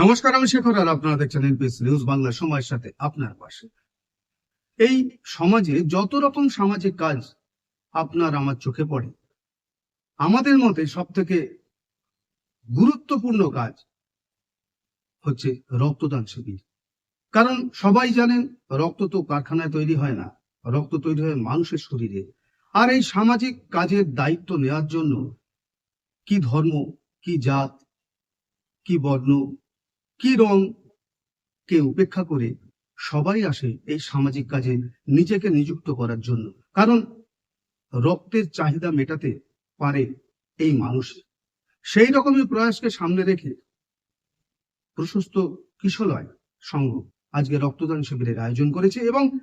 নমস্কার, আমি শেখর আর আপনারা দেখছেন এনপিএস নিউজ বাংলা সময়ের সাথে আপনার পাশে। এই সমাজে যত রকম সামাজিক কাজ আপনার আমার চোখে পড়ে, আমাদের মতে সব থেকে গুরুত্বপূর্ণ কাজ হচ্ছে রক্তদান শিবির। কারণ সবাই জানেন, রক্ত তো কারখানায় তৈরি হয় না, রক্ত তৈরি হয় মানুষের শরীরে। আর এই সামাজিক কাজের দায়িত্ব নেওয়ার জন্য কি ধর্ম, কি জাত, কি বর্ণ কি রং কে উপেক্ষা করে সবাই আসে এই সামাজিক কাজে নিজেকে নিযুক্ত করার জন্য। কারণ রক্তের চাহিদা মেটাতে পারে এই মানুষ। সেই রকমই প্রয়াসকে সামনে রেখে প্রশস্ত কিশলয় সংঘ আজকে রক্তদান শিবিরের আয়োজন করেছে এবং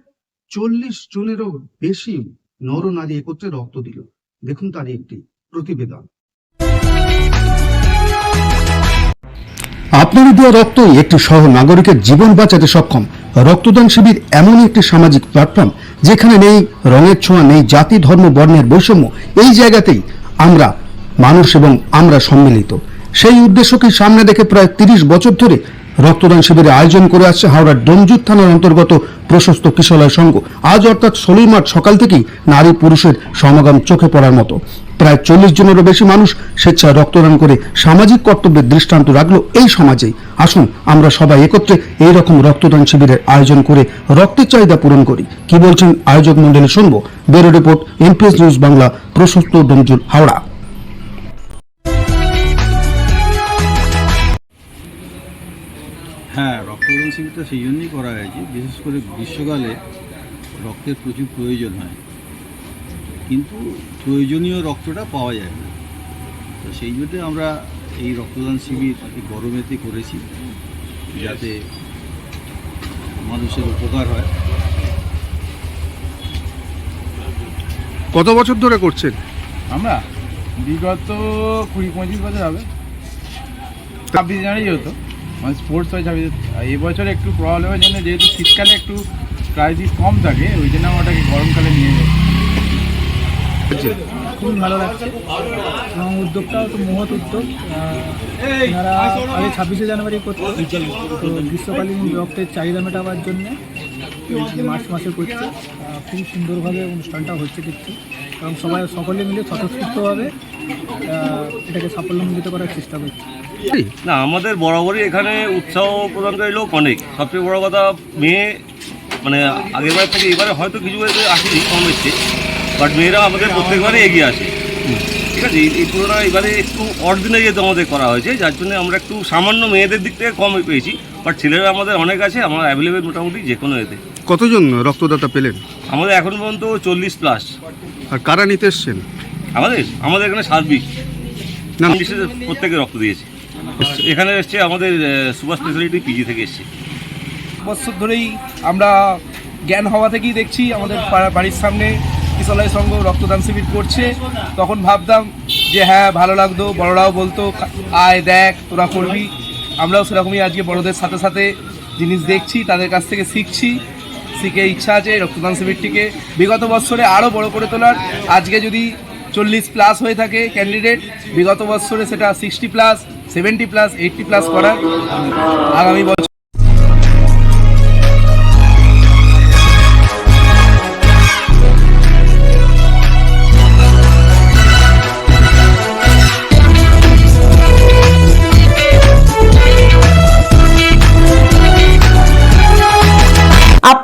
চল্লিশ জনেরও বেশি নরনারী একত্রে রক্ত দিল। দেখুন তার একটি প্রতিবেদন। আপনারই দেওয়া রক্তই একটি সহ নাগরিকের জীবন বাঁচাতে সক্ষম। রক্তদান শিবির এমনই একটি সামাজিক প্ল্যাটফর্ম, যেখানে নেই রঙের ছোঁয়া, নেই জাতি, ধর্ম, বর্ণের বৈষম্য। এই জায়গাতেই আমরা মানুষ এবং আমরা সম্মিলিত। সেই উদ্দেশ্যকে সামনে দেখে প্রায় তিরিশ বছর ধরে রক্তদান শিবিরের আয়োজন করে আসছে হাওড়ার ডোমজুর থানার অন্তর্গত প্রশস্ত কিশলয় সংঘ। আজ অর্থাৎ ষোলোই মার্চ সকাল থেকেই নারী পুরুষের সমাগম চোখে পড়ার মতো। প্রায় চল্লিশ জনেরও বেশি মানুষ স্বেচ্ছায় রক্তদান করে সামাজিক কর্তব্যের দৃষ্টান্ত রাখল এই সমাজেই। আসুন, আমরা সবাই একত্রে এই রকম রক্তদান শিবিরের আয়োজন করে রক্তের চাহিদা পূরণ করি। কি বলছেন আয়োজক মন্ডলী শুনব। Bureau report Empress news Bangla, প্রশস্ত ডোমজুর হাওড়া। হ্যাঁ রক্তদান শিবিরটা সেই জন্যই করা হয়েছে। বিশেষ করে গ্রীষ্মকালে রক্তের প্রচুর প্রয়োজন হয়। কিন্তু প্রয়োজনীয় রক্তটা পাওয়া যায় না। তো সেই জন্য আমরা এই রক্তদান শিবির গরমেতে করেছি যাতে মানুষের উপকার হয়। কত বছর ধরে করছেন? আমরা বিগত কুড়ি পঁচিশ বছর হবে। ছাব্বিশ জানুয়ারি হতো মানে স্পোর্টস হয় ছাব্বিশ এবছর একটু প্রবলেমের জন্য যেহেতু শীতকালে একটু ক্রাইসিস কম থাকে ওই জন্য আমরা ওটাকে গরমকালে নিয়ে যাই খুবই ভালো লাগছে। এবং উদ্যোগটাও তো মহৎ উদ্যোগ। এনারা আগে ছাব্বিশে জানুয়ারি করতে তো গ্রীষ্মকালীন রক্তের চাহিদা মেটাবার জন্যে মার্চ মাসে করছে। খুব সুন্দরভাবে অনুষ্ঠানটা হচ্ছে দেখছি। এবং সবাই সকলে মিলে স্বতঃস্ফূর্তভাবে এটাকে সাফল্যমণ্ডিত করার চেষ্টা করছে। না আমাদের বরাবরই এখানে উৎসাহ প্রদানকারী লোক অনেক। সবচেয়ে বড় কথা মেয়ে মানে আগেরবার থেকে এবারে হয়তো কিছু আসেনি কম এসছে বাট মেয়েরা আমাদের প্রত্যেকবারে এগিয়ে আসে। ঠিক আছে? এই- তুলনায় এবারে একটু অর্ডিনারি যেহেতু আমাদের করা হয়েছে যার জন্য আমরা একটু সামান্য মেয়েদের দিক থেকে কম পেয়েছি। বাট ছেলেরা আমাদের অনেক আছে আমার অ্যাভেলেবেল মোটামুটি যে কোনো এতে। কতজন রক্তদাতা পেলেন? আমাদের এখন পর্যন্ত চল্লিশ প্লাস আর কারা নিতে এসছেন? আমাদের? আমাদের এখানে সার্বিক। না। প্রত্যেকে রক্ত দিয়েছে। এখানে এসছে আমাদের সুপার স্পেশালিটি পিজি থেকে এসছে। বছর ধরেই আমরা জ্ঞান হওয়া থেকেই দেখছি আমাদের বাড়ির সামনে কিশলয় সংঘ রক্তদান শিবির করছে। তখন ভাবতাম যে হ্যাঁ ভালো লাগতো, বড়রাও বলতো, আয় দেখ, তোরা করবি। আমরাও সেরকমই আজকে বড়দের সাথে সাথে জিনিস দেখছি, তাদের কাছ থেকে শিখছি। শিখে ইচ্ছা আছে রক্তদান শিবিরটিকে বিগত বছরে আরও বড় করে তোলার। আজকে যদি চল্লিশ প্লাস হয়ে থাকে ক্যান্ডিডেট বিগত বছরে সেটা sixty plus seventy plus eighty plus করার। আগামী বছর